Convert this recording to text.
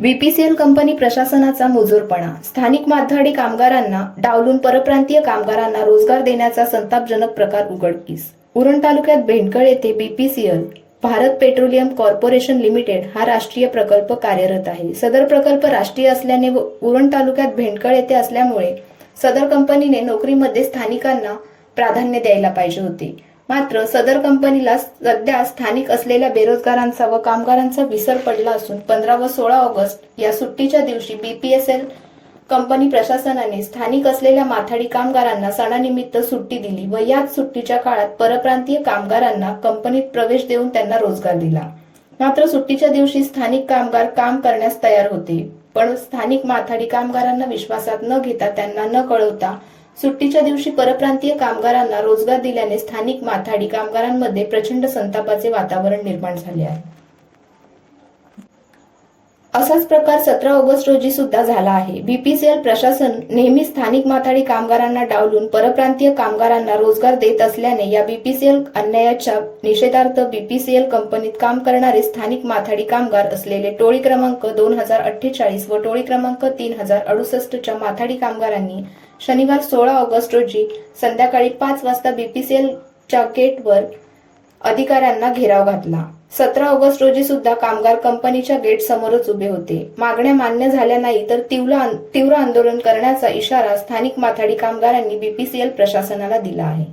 BPCL company प्रशासनाचा मुजोरपणा. स्थानिक माथाडी कामगारांना डावलून परप्रांतीय कामगारांना रोजगार देण्याचा संतापजनक प्रकार उघडकीस. उरण तालुक्यात भेंडकळ येथे BPCL Bharat petroleum corporation limited हा राष्ट्रीय प्रकल्प कार्यरत आहे. सदर प्रकल्प राष्ट्रीय असल्याने व उरण तालुक्यात भेंडकळ येथे असल्यामुळे सदर कंपनीने नोकरीमध्ये स्थानिकांना प्राधान्य द्यायला पाहिजे होते. मात्र सदर कंपनीला सध्या स्थानिक असलेल्या बेरोजगारांचा व कामगारांचा विसर पडला असून पंधरा व सोळा ऑगस्ट या सुट्टीच्या दिवशी बीपीएसएल कंपनी प्रशासनाने स्थानिक असलेल्या माथाडी कामगारांना सणानिमित्त सुट्टी दिली व याच सुट्टीच्या काळात परप्रांतीय कामगारांना कंपनीत प्रवेश देऊन त्यांना रोजगार दिला. मात्र सुट्टीच्या दिवशी स्थानिक कामगार काम करण्यास तयार होते पण स्थानिक माथाडी कामगारांना विश्वासात न घेता त्यांना न कळवता सुट्टीच्या दिवशी परप्रांतीय कामगारांना रोजगार दिल्याने स्थानिक माथाडी कामगारांमध्ये प्रचंड संतापाचे वातावरण निर्माण झाले आहे. असाच प्रकार सतरा ऑगस्ट रोजी सुद्धा झाला आहे. बीपीसीएल प्रशासन नेहमी स्थानिक माथाडी कामगारांना डावलून परप्रांतीय कामगारांना रोजगार देत असल्याने या बीपीसीएल अन्यायाच्या निषेधार्थ बीपीसीएल कंपनीत काम करणारे स्थानिक माथाडी कामगार असलेले टोळी क्रमांक दोन हजार अठ्ठेचाळीस व टोळी क्रमांक तीन हजार अडुसष्टच्या माथाडी कामगारांनी शनिवार सोळा ऑगस्ट रोजी संध्याकाळी पाच वाजता बीपीसीएलच्या गेटवर अधिकाऱ्यांना घेराव घातला. सतरा ऑगस्ट रोजी सुद्धा कामगार कंपनीच्या गेट समोरच उभे होते. मागण्या मान्य झाल्या नाही तर तीव्र तीव्र आंदोलन करण्याचा इशारा स्थानिक माथाडी कामगारांनी बीपीसीएल प्रशासनाला दिला आहे.